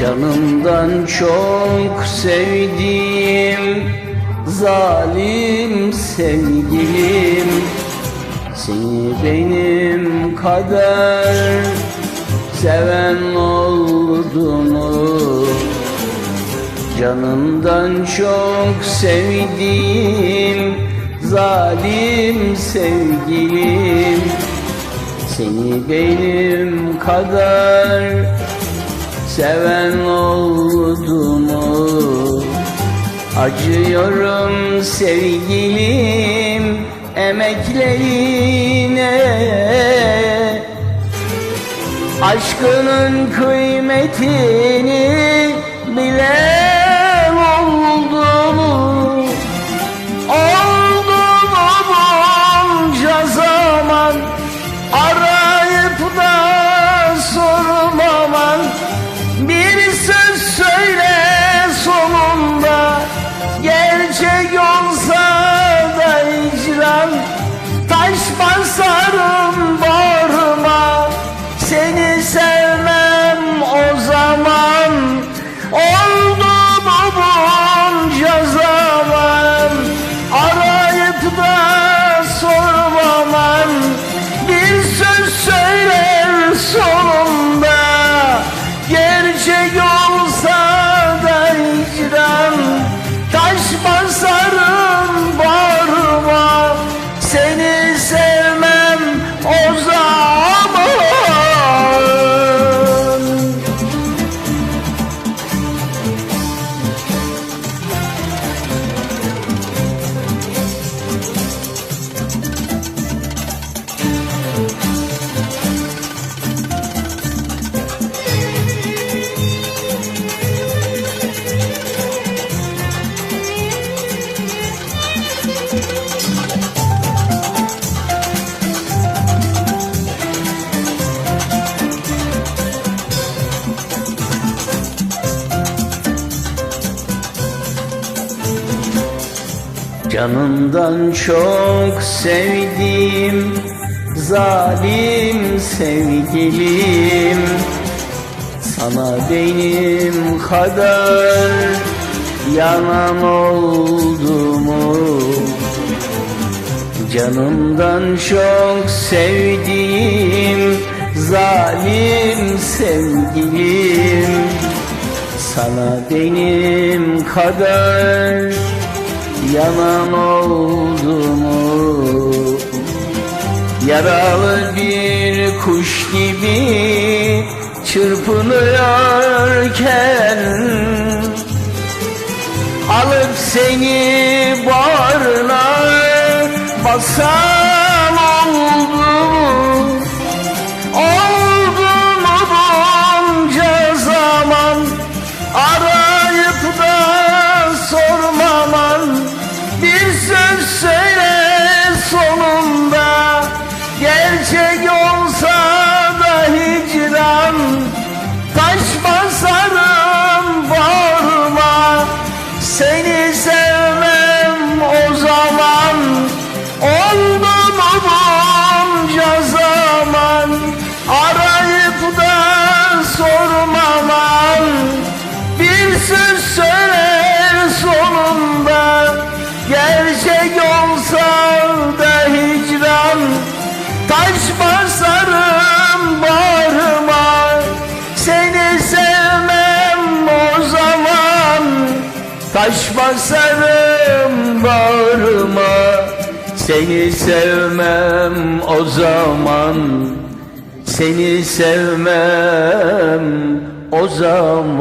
Canımdan çok sevdiğim zalim sevgilim Seni benim kadar seven oldu mu? Canımdan çok sevdiğim zalim sevgilim Seni benim kadar seven oldu mu? Acıyorum sevgilim emeklerine Aşkının kıymetini bilen oldu Canımdan çok sevdiğim zalim sevgilim Sana benim kadar yanan oldu mu? Canımdan çok sevdiğim zalim sevgilim Sana benim kadar yanan oldu mu? Yaralı bir kuş gibi çırpınıyorken Alıp seni bağrına basan oldu bağrıma Seni sevmem o zaman. Seni sevmem o zaman